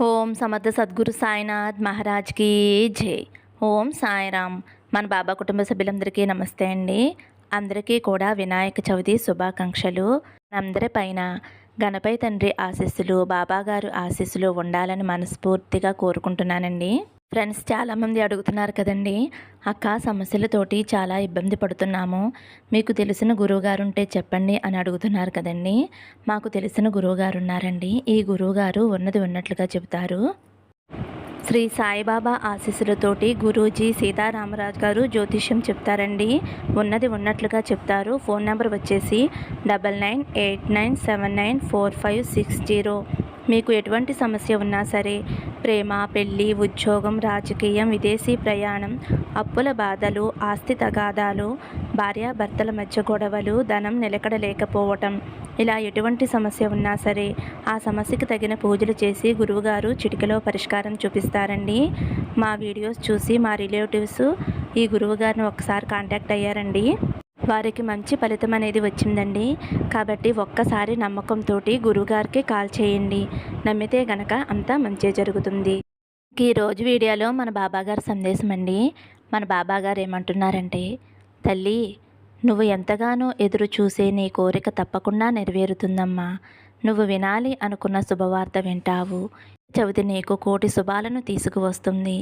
ఓం సమర్థ సద్గురు సాయినాథ్ మహారాజ్కి జై. ఓం సాయిరామ్. మన బాబా కుటుంబ సభ్యులందరికీ నమస్తే అండి. అందరికీ కూడా వినాయక చవితి శుభాకాంక్షలు. అందరి పైన గణపై తండ్రి ఆశీస్సులు బాబాగారు ఆశీస్సులు ఉండాలని మనస్ఫూర్తిగా కోరుకుంటున్నానండి. ఫ్రెండ్స్ చాలామంది అడుగుతున్నారు కదండి. అక్క సమస్యలతోటి చాలా ఇబ్బంది పడుతున్నాము. మీకు తెలిసిన గురువుగారు ఉంటే చెప్పండి అని అడుగుతున్నారు కదండి. మాకు తెలిసిన గురువుగారు ఉన్నారండి ఈ గురువుగారు ఉన్నది ఉన్నట్లుగా చెబుతారు. శ్రీ సాయిబాబా ఆశీస్సులతోటి గురూజీ సీతారామరాజు గారు జ్యోతిష్యం చెప్తారండి. ఉన్నది ఉన్నట్లుగా చెప్తారు. ఫోన్ నెంబర్ వచ్చేసి double nine eight nine seven nine four five six zero. మీకు ఎటువంటి సమస్య ఉన్నా సరే ప్రేమ పెళ్ళి ఉద్యోగం రాజకీయం విదేశీ ప్రయాణం అప్పుల బాధలు ఆస్తి తగాదాలు భార్యాభర్తల మధ్య గొడవలు ధనం నిలకడ లేకపోవటం ఇలా ఎటువంటి సమస్య ఉన్నా సరే ఆ సమస్యకు తగిన పూజలు చేసి గురువుగారు చిటికలో పరిష్కారం చూపిస్తారండి. మా వీడియోస్ చూసి మా రిలేటివ్స్ ఈ గురువుగారిని ఒకసారి కాంటాక్ట్ అయ్యారండి. వారికి మంచి ఫలితం అనేది వచ్చిందండి. కాబట్టి ఒక్కసారి నమ్మకంతో గురువుగారికి కాల్ చేయండి. నమ్మితే గనక అంతా మంచి జరుగుతుంది. ఈ రోజు వీడియోలో మన బాబాగారి సందేశం అండి. మన బాబాగారు ఏమంటున్నారంటే తల్లి నువ్వు ఎంతగానో ఎదురు చూసే నీ కోరిక తప్పకుండా నెరవేరుతుందమ్మా. నువ్వు వినాలి అనుకున్న శుభవార్త వింటావు. చవితి నీకు కోటి శుభాలను తీసుకువస్తుంది.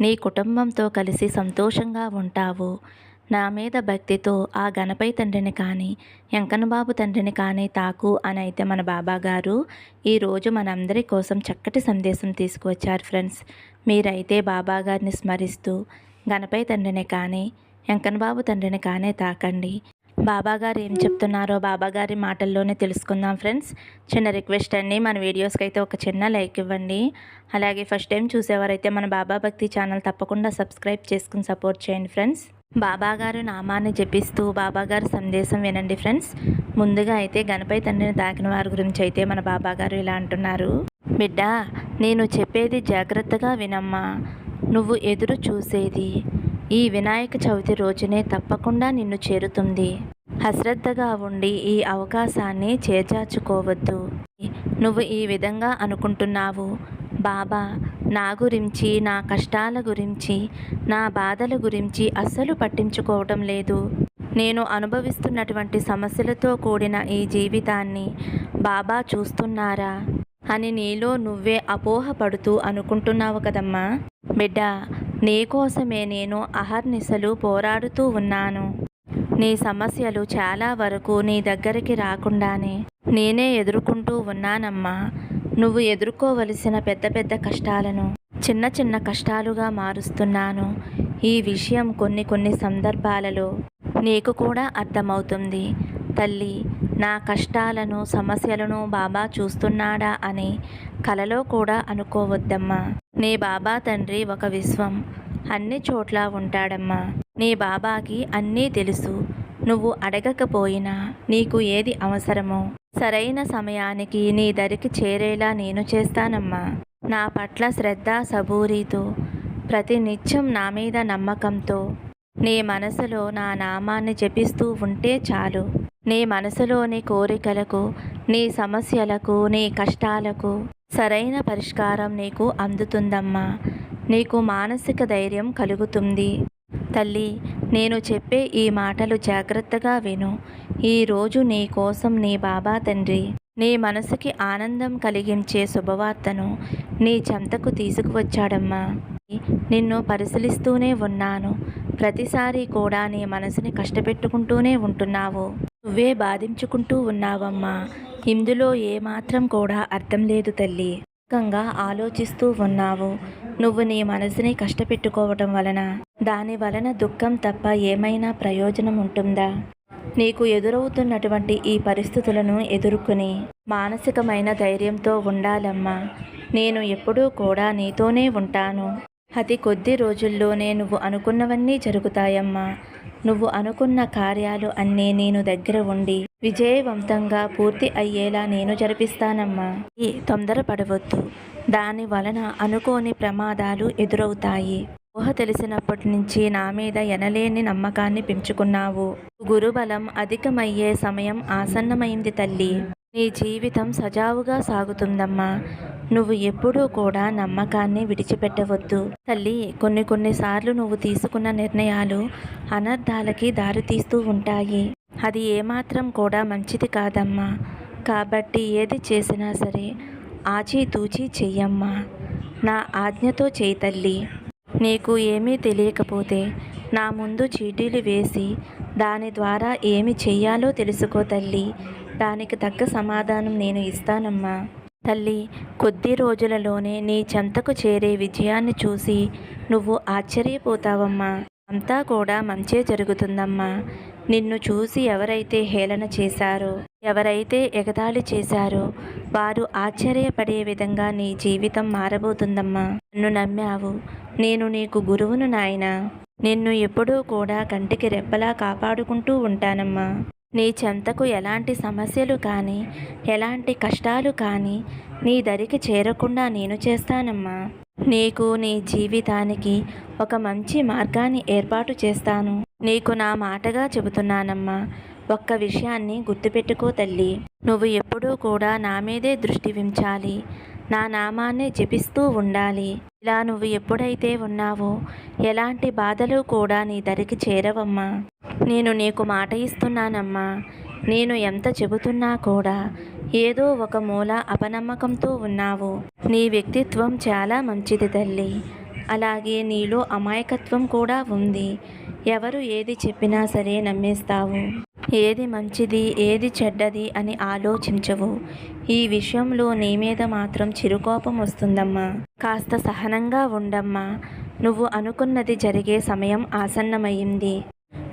నీ కుటుంబంతో కలిసి సంతోషంగా ఉంటావు. నా మీద భక్తితో ఆ గణపై తండ్రిని కానీ వెంకన్నబాబు తండ్రిని కానీ తాకు అని అయితే మన బాబా గారు ఈరోజు మనందరి కోసం చక్కటి సందేశం తీసుకువచ్చారు ఫ్రెండ్స్. మీరైతే బాబా గారిని స్మరిస్తూ గణపై తండ్రిని కానీ వెంకన్నబాబు తండ్రిని కానీ తాకండి. బాబాగారు ఏం చెప్తున్నారో బాబాగారి మాటల్లోనే తెలుసుకుందాం ఫ్రెండ్స్. చిన్న రిక్వెస్ట్ అండి మన వీడియోస్కి అయితే ఒక చిన్న లైక్ ఇవ్వండి. అలాగే ఫస్ట్ టైం చూసేవారైతే మన బాబా భక్తి ఛానల్ తప్పకుండా సబ్స్క్రైబ్ చేసుకుని సపోర్ట్ చేయండి ఫ్రెండ్స్. బాబాగారు నామాన్ని జపిస్తూ బాబాగారు సందేశం వినండి ఫ్రెండ్స్. ముందుగా అయితే గణపతి తండ్రిని తాకిన వారి గురించి అయితే మన బాబాగారు ఇలా అంటున్నారు. బిడ్డ నేను చెప్పేది జాగ్రత్తగా వినమ్మా. నువ్వు ఎదురు చూసేది. ఈ వినాయక చవితి రోజునే తప్పకుండా నిన్ను చేరుతుంది. అశ్రద్ధగా ఉండి ఈ అవకాశాన్ని చేజార్చుకోవద్దు. నువ్వు ఈ విధంగా అనుకుంటున్నావు. బాబా నా గురించి నా కష్టాల గురించి నా బాధల గురించి అస్సలు పట్టించుకోవటం లేదు. నేను అనుభవిస్తున్నటువంటి సమస్యలతో కూడిన ఈ జీవితాన్ని బాబా చూస్తున్నారా? అని నీలో నువ్వే అపోహపడుతూ అనుకుంటున్నావు కదమ్మా. బిడ్డ నీకోసమే నేను అహర్నిశలు పోరాడుతూ ఉన్నాను. నీ సమస్యలు చాలా వరకు నీ దగ్గరికి రాకుండానే నేనే ఎదుర్కొంటూ ఉన్నానమ్మా. నువ్వు ఎదుర్కోవలసిన పెద్ద పెద్ద కష్టాలను చిన్న చిన్న కష్టాలుగా మారుస్తున్నాను. ఈ విషయం కొన్ని కొన్ని సందర్భాలలో నీకు కూడా అర్థమవుతుంది. తల్లి నా కష్టాలను సమస్యలను బాబా చూస్తున్నాడా అని కలలో కూడా అనుకోవద్దమ్మా. నీ బాబా తండ్రి ఒక విశ్వం. అన్ని చోట్ల ఉంటాడమ్మా. నీ బాబాకి అన్నీ తెలుసు. నువ్వు అడగకపోయినా నీకు ఏది అవసరమో సరైన సమయానికి నీ దరికి చేరేలా నేను చేస్తానమ్మా. నా పట్ల శ్రద్ధ సబూరితో ప్రతి నిత్యం నా మీద నమ్మకంతో. నీ మనసులో నా నామాన్ని జపిస్తూ ఉంటే చాలు. నీ మనసులోని కోరికలకు నీ సమస్యలకు నీ కష్టాలకు సరైన పరిష్కారం నీకు అందుతుందమ్మా. నీకు మానసిక ధైర్యం కలుగుతుంది. తల్లి నేను చెప్పే ఈ మాటలు జాగ్రత్తగా విను. ఈరోజు నీ కోసం నీ బాబా తండ్రి నీ మనసుకి ఆనందం కలిగించే శుభవార్తను నీ చెంతకు తీసుకువచ్చాడమ్మా. నిన్ను పరిశీలిస్తూనే ఉన్నాను. ప్రతిసారి కూడా నీ మనసుని కష్టపెట్టుకుంటూనే ఉంటున్నావు. నువ్వే బాధించుకుంటూ ఉన్నావమ్మా. ఇందులో ఏమాత్రం కూడా అర్థం లేదు తల్లి. ఆలోచిస్తూ ఉన్నావు. నువ్వు నీ మనసుని కష్టపెట్టుకోవటం వలన దాని వలన దుఃఖం తప్ప ఏమైనా ప్రయోజనం ఉంటుందా నీకు ఎదురవుతున్నటువంటి ఈ పరిస్థితులను ఎదుర్కొని మానసికమైన ధైర్యంతో ఉండాలమ్మా. నేను ఎప్పుడూ కూడా నీతోనే ఉంటాను. అతి కొద్ది రోజుల్లోనే నువ్వు అనుకున్నవన్నీ జరుగుతాయమ్మా. నువ్వు అనుకున్న కార్యాలు అన్నీ నేను దగ్గర ఉండి విజయవంతంగా పూర్తి అయ్యేలా నేను జరిపిస్తానమ్మా. ఈ తొందరపడవద్దు. దాని వలన అనుకోని ప్రమాదాలు ఎదురవుతాయి. ఊహ తెలిసినప్పటి నుంచి నా మీద ఎనలేని నమ్మకాన్ని పెంచుకున్నావు. గురుబలం అధికమయ్యే సమయం ఆసన్నమైంది తల్లి. నీ జీవితం సజావుగా సాగుతుందమ్మా. నువ్వు ఎప్పుడూ కూడా నమ్మకాన్ని విడిచిపెట్టవద్దు. తల్లి కొన్ని కొన్నిసార్లు నువ్వు తీసుకున్న నిర్ణయాలు అనర్థాలకి దారితీస్తూ ఉంటాయి. అది ఏమాత్రం కూడా మంచిది కాదమ్మా. కాబట్టి ఏది చేసినా సరే ఆచితూచి చెయ్యమ్మా. నా ఆజ్ఞతో చేయి తల్లి. నీకు ఏమీ తెలియకపోతే నా ముందు చీటీలు వేసి దాని ద్వారా ఏమి చెయ్యాలో తెలుసుకో తల్లి. దానికి తగ్గ సమాధానం నేను ఇస్తానమ్మా. తల్లి కొద్ది రోజులలోనే నీ చెంతకు చేరే విజయాన్ని చూసి నువ్వు ఆశ్చర్యపోతావమ్మా. అంతా కూడా మంచే జరుగుతుందమ్మా. నిన్ను చూసి ఎవరైతే హేళన చేశారో ఎవరైతే ఎగతాళి చేశారో వారు ఆశ్చర్యపడే విధంగా నీ జీవితం మారబోతుందమ్మా. నన్ను నమ్మావు. నేను నీకు గురువును నాయనా. నిన్ను ఎప్పుడూ కూడా కంటికి రెప్పలా కాపాడుకుంటూ ఉంటానమ్మా. నీ చెంతకు ఎలాంటి సమస్యలు కానీ ఎలాంటి కష్టాలు కానీ నీ దరికి చేరకుండా నేను చేస్తానమ్మా. నీకు నీ జీవితానికి ఒక మంచి మార్గాన్ని ఏర్పాటు చేస్తాను. నీకు నా మాటగా చెబుతున్నానమ్మా. ఒక్క విషయాన్ని గుర్తుపెట్టుకో తల్లి. నువ్వు ఎప్పుడూ కూడా నా మీదే దృష్టి ఉంచాలి నా నామాన్ని జపిస్తూ ఉండాలి. ఇలా నువ్వు ఎప్పుడైతే ఉన్నావో ఎలాంటి బాధలు కూడా నీ దరికి చేరవమ్మా. నేను నీకు మాట ఇస్తున్నానమ్మా. నేను ఎంత చెబుతున్నా కూడా ఏదో ఒక మూల అపనమ్మకంతో ఉన్నావు. నీ వ్యక్తిత్వం చాలా మంచిది తల్లి. అలాగే నీలో అమాయకత్వం కూడా ఉంది. ఎవరు ఏది చెప్పినా సరే నమ్మేస్తావు. ఏది మంచిది ఏది చెడ్డది అని ఆలోచించవు. ఈ విషయంలో నీ మీద మాత్రం చిరుకోపం వస్తుందమ్మా. కాస్త సహనంగా ఉండమ్మా. నువ్వు అనుకున్నది జరిగే సమయం ఆసన్నమయ్యింది.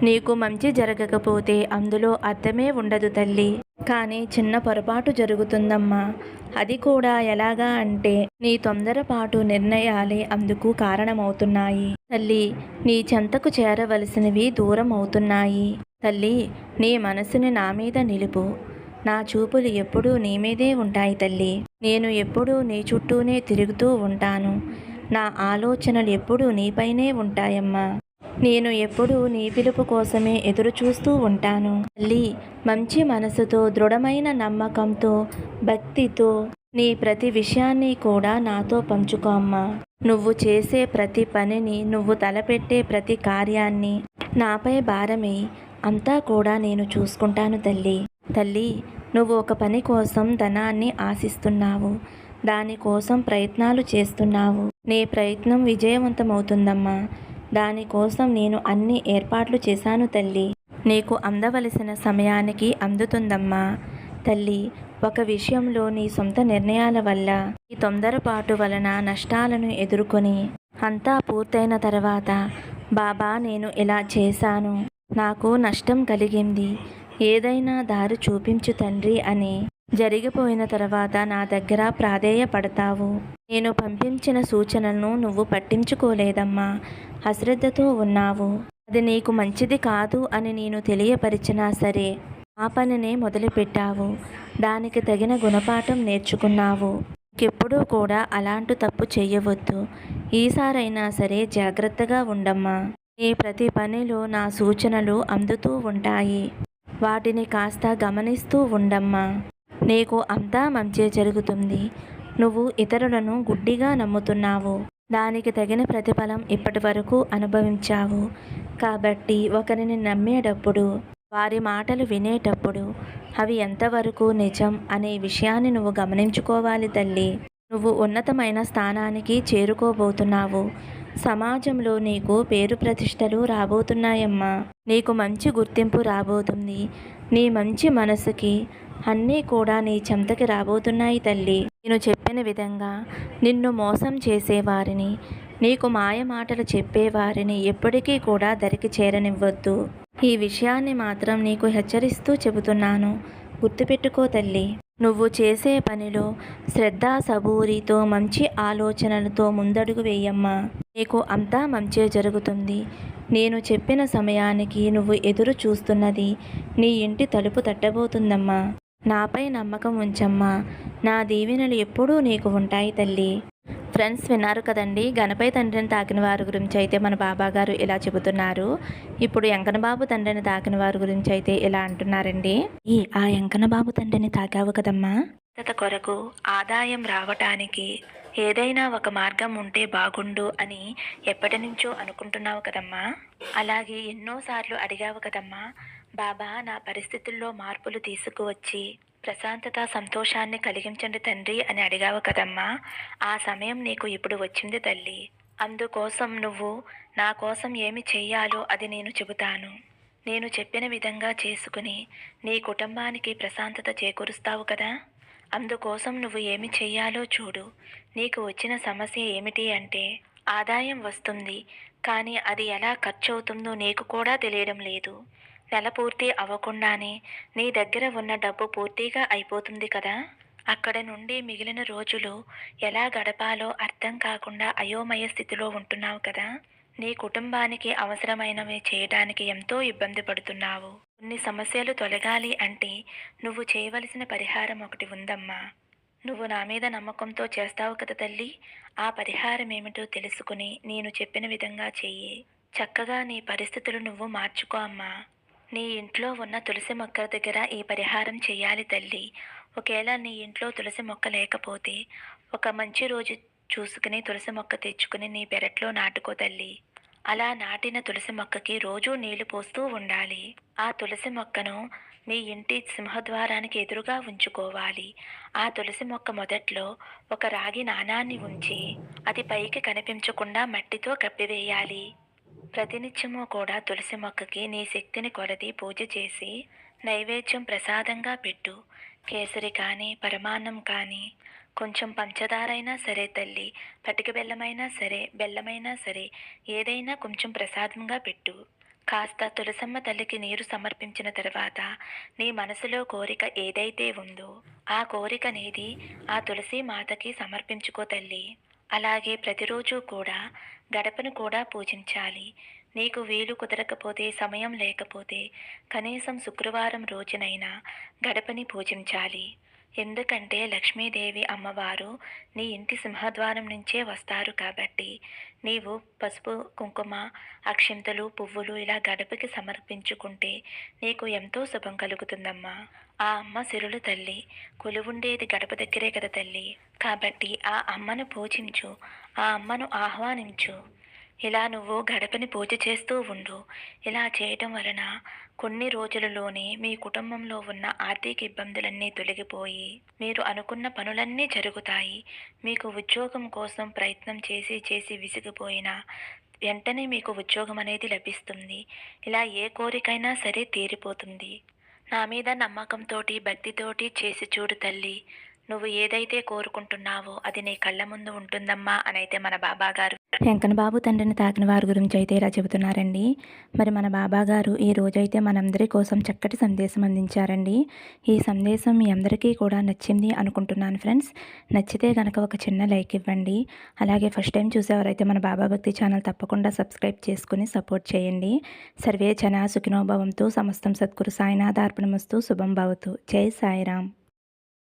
నీకు మంచి జరగకపోతే అందులో అర్థమే ఉండదు తల్లి. కానీ చిన్న పొరపాటు జరుగుతుందమ్మా. అది కూడా ఎలాగా అంటే నీ తొందరపాటు నిర్ణయాలే అందుకు కారణమవుతున్నాయి. తల్లి నీ చెంతకు చేరవలసినవి దూరం అవుతున్నాయి తల్లి నీ మనసుని నా మీద నిలుపు. నా చూపులు ఎప్పుడూ నీ మీదే ఉంటాయి తల్లి. నేను ఎప్పుడూ నీ చుట్టూనే తిరుగుతూ ఉంటాను. నా ఆలోచనలు ఎప్పుడూ నీపైనే ఉంటాయమ్మా. నేను ఎప్పుడూ నీ పిలుపు కోసమే ఎదురు చూస్తూ ఉంటాను. తల్లి మంచి మనసుతో దృఢమైన నమ్మకంతో భక్తితో నీ ప్రతి విషయాన్ని కూడా నాతో పంచుకో అమ్మా. నువ్వు చేసే ప్రతి పనిని నువ్వు తలపెట్టే ప్రతి కార్యాన్ని నాపై భారమే అంతా కూడా నేను చూసుకుంటాను తల్లి. తల్లి నువ్వు ఒక పని కోసం ధనాన్ని ఆశిస్తున్నావు. దానికోసం ప్రయత్నాలు చేస్తున్నావు. నీ ప్రయత్నం విజయవంతమవుతుందమ్మా. దానికోసం నేను అన్ని ఏర్పాట్లు చేశాను తల్లి. నీకు అందవలసిన సమయానికి అందుతుందమ్మా. తల్లి ఒక విషయంలో నీ సొంత నిర్ణయాల వల్ల ఈ తొందరపాటు వలన నష్టాలను ఎదుర్కొని అంతా పూర్తయిన తర్వాత బాబా నేను ఇలా చేశాను. నాకు నష్టం కలిగింది. ఏదైనా దారి చూపించు తండ్రి అని జరిగిపోయిన తర్వాత నా దగ్గర ప్రాధేయపడతావు. నేను పంపించిన సూచనలను నువ్వు పట్టించుకోలేదమ్మా. అశ్రద్ధతో ఉన్నావు. అది నీకు మంచిది కాదు అని నేను తెలియపరిచినా సరే ఆ పనినే మొదలుపెట్టావు. దానికి తగిన గుణపాఠం నేర్చుకున్నావు. ఇంకెప్పుడూ కూడా అలాంటి తప్పు చేయవద్దు. ఈసారైనా సరే జాగ్రత్తగా ఉండమ్మా. నీ ప్రతి పనిలో నా సూచనలు అందుతూ ఉంటాయి. వాటిని కాస్త గమనిస్తూ ఉండమ్మా. నీకు అంతా మంచి జరుగుతుంది. నువ్వు ఇతరులను గుడ్డిగా నమ్ముతున్నావు. దానికి తగిన ప్రతిఫలం ఇప్పటి వరకు అనుభవించావు. కాబట్టి ఒకరిని నమ్మేటప్పుడు వారి మాటలు వినేటప్పుడు అవి ఎంతవరకు నిజం అనే విషయాన్ని నువ్వు గమనించుకోవాలి తల్లి. నువ్వు ఉన్నతమైన స్థానానికి చేరుకోబోతున్నావు. సమాజంలో నీకు పేరు ప్రతిష్టలు రాబోతున్నాయమ్మా. నీకు మంచి గుర్తింపు రాబోతుంది. నీ మంచి మనసుకి అన్నీ కూడా నీ చెంతకి రాబోతున్నాయి తల్లి. నేను చెప్పిన విధంగా నిన్ను మోసం చేసేవారిని నీకు మాయ మాటలు చెప్పేవారిని ఎప్పటికీ కూడా దరికి చేరనివ్వద్దు. ఈ విషయాన్ని మాత్రం నీకు హెచ్చరిస్తూ చెబుతున్నాను. గుర్తుపెట్టుకో తల్లి. నువ్వు చేసే పనిలో శ్రద్ధ సబూరితో మంచి ఆలోచనలతో ముందడుగు వేయమ్మా. నీకు అంతా మంచే జరుగుతుంది. నేను చెప్పిన సమయానికి నువ్వు ఎదురు చూస్తున్నది నీ ఇంటి తలుపు తట్టబోతుందమ్మా. నాపై నమ్మకం ఉంచమ్మా. నా దీవెనలు ఎప్పుడూ నీకు ఉంటాయి తల్లి. ఫ్రెండ్స్ విన్నారు కదండి గణపతి తండ్రిని తాకిన వారి గురించి అయితే మన బాబా గారు ఇలా చెబుతున్నారు. ఇప్పుడు ఎంకనబాబు తండ్రిని తాకిన వారి గురించి అయితే ఇలా అంటున్నారండి. ఈ ఆ ఎంకనబాబు తండ్రిని తాకావు కదమ్మా? తత కొరకు ఆదాయం రావటానికి ఏదైనా ఒక మార్గం ఉంటే బాగుండు అని ఎప్పటి నుంచో అనుకుంటున్నావు కదమ్మా? అలాగే ఎన్నోసార్లు అడిగావు కదమ్మా బాబా నా పరిస్థితుల్లో మార్పులు తీసుకువచ్చి ప్రశాంతత సంతోషాన్ని కలిగించండి తండ్రి అని అడిగావు కదమ్మా. ఆ సమయం నీకు ఇప్పుడు వచ్చింది తల్లి. అందుకోసం నువ్వు నా కోసం ఏమి చెయ్యాలో అది నేను చెబుతాను. నేను చెప్పిన విధంగా చేసుకుని నీ కుటుంబానికి ప్రశాంతత చేకూరుస్తావు కదా. అందుకోసం నువ్వు ఏమి చెయ్యాలో చూడు. నీకు వచ్చిన సమస్య ఏమిటి అంటే ఆదాయం వస్తుంది కానీ అది ఎలా ఖర్చు అవుతుందో నీకు కూడా తెలియడం లేదు. నెల పూర్తి అవ్వకుండానే నీ దగ్గర ఉన్న డబ్బు పూర్తిగా అయిపోతుంది కదా? అక్కడ నుండి మిగిలిన రోజులు ఎలా గడపాలో అర్థం కాకుండా అయోమయ స్థితిలో ఉంటున్నావు కదా? నీ కుటుంబానికి అవసరమైనవి చేయడానికి ఎంతో ఇబ్బంది పడుతున్నావు. కొన్ని సమస్యలు తొలగాలి అంటే నువ్వు చేయవలసిన పరిహారం ఒకటి ఉందమ్మా. నువ్వు నా మీద నమ్మకంతో చేస్తావు కదా తల్లి? ఆ పరిహారం ఏమిటో తెలుసుకుని నేను చెప్పిన విధంగా చెయ్యి. చక్కగా నీ పరిస్థితులు నువ్వు మార్చుకో అమ్మా. నీ ఇంట్లో ఉన్న తులసి మొక్క దగ్గర ఈ పరిహారం చేయాలి తల్లి. ఒకవేళ నీ ఇంట్లో తులసి మొక్క లేకపోతే ఒక మంచి రోజు చూసుకుని తులసి మొక్క తెచ్చుకుని నీ పెరట్లో నాటుకో తల్లి. అలా నాటిన తులసి మొక్కకి రోజూ నీళ్ళు పోస్తూ ఉండాలి. ఆ తులసి మొక్కను మీ ఇంటి సింహద్వారానికి ఎదురుగా ఉంచుకోవాలి. ఆ తులసి మొక్క మొదట్లో ఒక రాగి నాణాన్ని ఉంచి అది పైకి కనిపించకుండా మట్టితో కప్పివేయాలి. ప్రతినిత్యము కూడా తులసి మొక్కకి నీ శక్తిని కొలది పూజ చేసి నైవేద్యం ప్రసాదంగా పెట్టు. కేసరి కానీ పరమాన్నం కానీ కొంచెం పంచదారైనా సరే తల్లి పటిక బెల్లమైనా సరే బెల్లమైనా సరే ఏదైనా కొంచెం ప్రసాదంగా పెట్టు. కాస్త తులసమ్మ తల్లికి నీరు సమర్పించిన తర్వాత నీ మనసులో కోరిక ఏదైతే ఉందో ఆ కోరిక అనేది ఆ తులసి మాతకి సమర్పించుకో తల్లి. అలాగే ప్రతిరోజు కూడా గడపను కూడా పూజించాలి. నీకు వీలు కుదరకపోతే సమయం లేకపోతే కనీసం శుక్రవారం రోజునైనా గడపని పూజించాలి. ఎందుకంటే లక్ష్మీదేవి అమ్మవారు నీ ఇంటి సింహద్వారం నుంచే వస్తారు కాబట్టి నీవు పసుపు కుంకుమ అక్షింతలు పువ్వులు ఇలా గడపకి సమర్పించుకుంటే నీకు ఎంతో శుభం కలుగుతుందమ్మా. ఆ అమ్మ సిరులు తల్లి కొలువుండేది గడప దగ్గరే కదా తల్లి. కాబట్టి ఆ అమ్మను పూజించు. ఆ అమ్మను ఆహ్వానించు. ఇలా నువ్వు గడపని పూజ చేస్తూ ఉండు. ఇలా చేయటం వలన కొన్ని రోజులలోనే మీ కుటుంబంలో ఉన్న ఆర్థిక ఇబ్బందులన్నీ తొలగిపోయి మీరు అనుకున్న పనులన్నీ జరుగుతాయి. మీకు ఉద్యోగం కోసం ప్రయత్నం చేసి చేసి విసిగిపోయినా వెంటనే మీకు ఉద్యోగం అనేది లభిస్తుంది. ఇలా ఏ కోరికైనా సరే తీరిపోతుంది. నా మీద నమ్మకంతోటి భక్తితోటి చేసి చూడు తల్లి. నువ్వు ఏదైతే కోరుకుంటున్నావో అది నీ కళ్ళ ముందు ఉంటుందమ్మా అని అయితే మన బాబా గారు వెంకన్న బాబు తండ్రిని తాకిన వారి గురించి అయితే ఇలా చెబుతున్నారండి. మరి మన బాబా గారు ఈ రోజైతే మనందరి కోసం చక్కటి సందేశం అందించారండి. ఈ సందేశం మీ అందరికీ కూడా నచ్చింది అనుకుంటున్నాను ఫ్రెండ్స్. నచ్చితే కనుక ఒక చిన్న లైక్ ఇవ్వండి. అలాగే ఫస్ట్ టైం చూసేవారైతే మన బాబా భక్తి ఛానల్ తప్పకుండా సబ్స్క్రైబ్ చేసుకుని సపోర్ట్ చేయండి. సర్వే జన సుఖినోభవంతో సమస్తం సద్గురు సాయినాథార్పణమస్తు శుభం భవతు. జై సాయిరామ్.